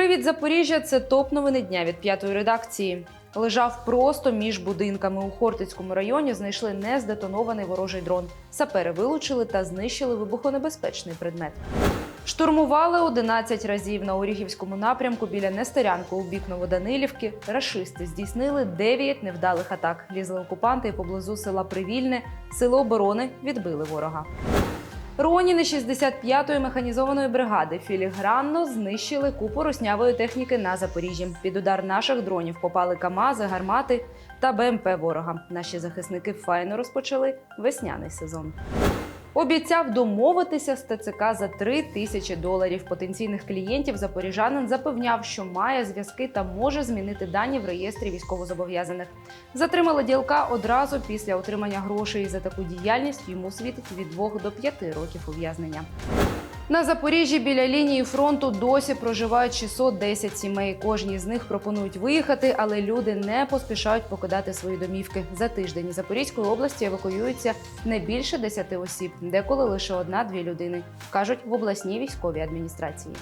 Привіт, Запоріжжя! Це топ новини дня від п'ятої редакції. Лежав просто між будинками. У Хортицькому районі знайшли нездетонований ворожий дрон. Сапери вилучили та знищили вибухонебезпечний предмет. Штурмували 11 разів на Оріхівському напрямку біля Нестерянки у бік Новоданилівки. Рашисти здійснили 9 невдалих атак. Лізли окупанти поблизу села Привільне. Сили оборони відбили ворога. Роніни 65-ї механізованої бригади філігранно знищили купу руснявої техніки на Запоріжжі. Під удар наших дронів попали КАМАЗи, гармати та БМП ворога. Наші захисники файно розпочали весняний сезон. Обіцяв домовитися з ТЦК за 3 тисячі доларів. Потенційних клієнтів запоріжанин запевняв, що має зв'язки та може змінити дані в реєстрі військовозобов'язаних. Затримали ділка одразу після отримання грошей за таку діяльність. Йому світить від 2 до 5 років ув'язнення. На Запоріжжі біля лінії фронту досі проживають 610 сімей. Кожній з них пропонують виїхати, але люди не поспішають покидати свої домівки. За тиждень із Запорізької області евакуюється не більше 10 осіб, деколи лише одна-дві людини, кажуть в обласній військовій адміністрації.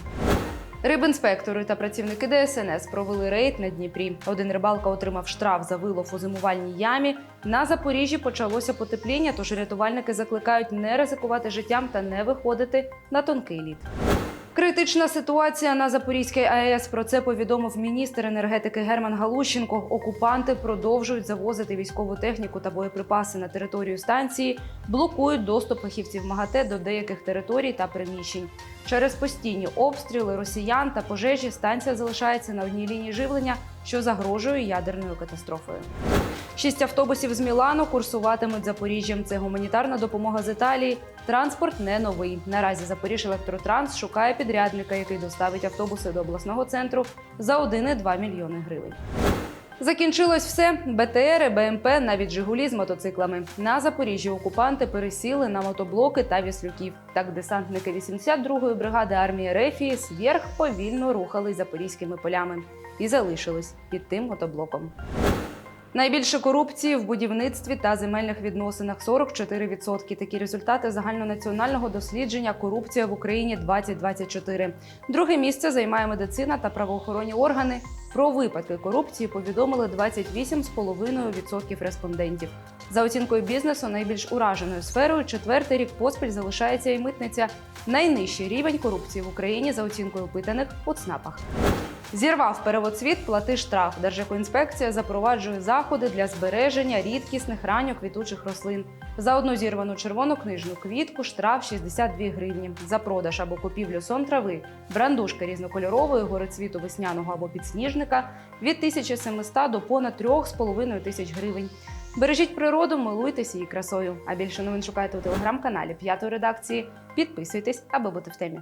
Рибінспектори та працівники ДСНС провели рейд на Дніпрі. Один рибалка отримав штраф за вилов у зимувальній ямі. На Запоріжжі почалося потепління, тож рятувальники закликають не ризикувати життям та не виходити на тонкий лід. Критична ситуація на Запорізькій АЕС. Про це повідомив міністр енергетики Герман Галущенко. Окупанти продовжують завозити військову техніку та боєприпаси на територію станції, блокують доступ фахівців МАГАТЕ до деяких територій та приміщень. Через постійні обстріли росіян та пожежі станція залишається на одній лінії живлення, що загрожує ядерною катастрофою. Шість автобусів з Мілану курсуватимуть Запоріжжям. Це гуманітарна допомога з Італії. Транспорт не новий. Наразі Запоріж Електротранс шукає підрядника, який доставить автобуси до обласного центру за 1,2 мільйони гривень. Закінчилось все. БТРи, БМП, навіть Жигулі з мотоциклами. На Запоріжжі окупанти пересіли на мотоблоки та віслюків. Так десантники 82-ї бригади армії Рефії сверх повільно рухались запорізькими полями і залишились під тим мотоблоком. Найбільше корупції в будівництві та земельних відносинах 44%. Такі результати загальнонаціонального дослідження Корупція в Україні 2024. Друге місце займає медицина та правоохоронні органи. Про випадки корупції повідомили 28,5% респондентів. За оцінкою бізнесу, найбільш ураженою сферою четвертий рік поспіль залишається і митниця. Найнижчий рівень корупції в Україні за оцінкою опитаних у ЦНАПах. Зірвав перевоцвіт, плати штраф. Держекоінспекція запроваджує заходи для збереження рідкісних ранньо квітучих рослин. За одну зірвану червону книжну квітку штраф 62 гривні. За продаж або купівлю сон трави, брандушки різнокольорової, горицвіту весняного або підсніжника від 1700 до понад 3,5 тисяч гривень. Бережіть природу, милуйтесь її красою. А більше новин шукайте у телеграм-каналі п'ятої редакції. Підписуйтесь, аби бути в темі.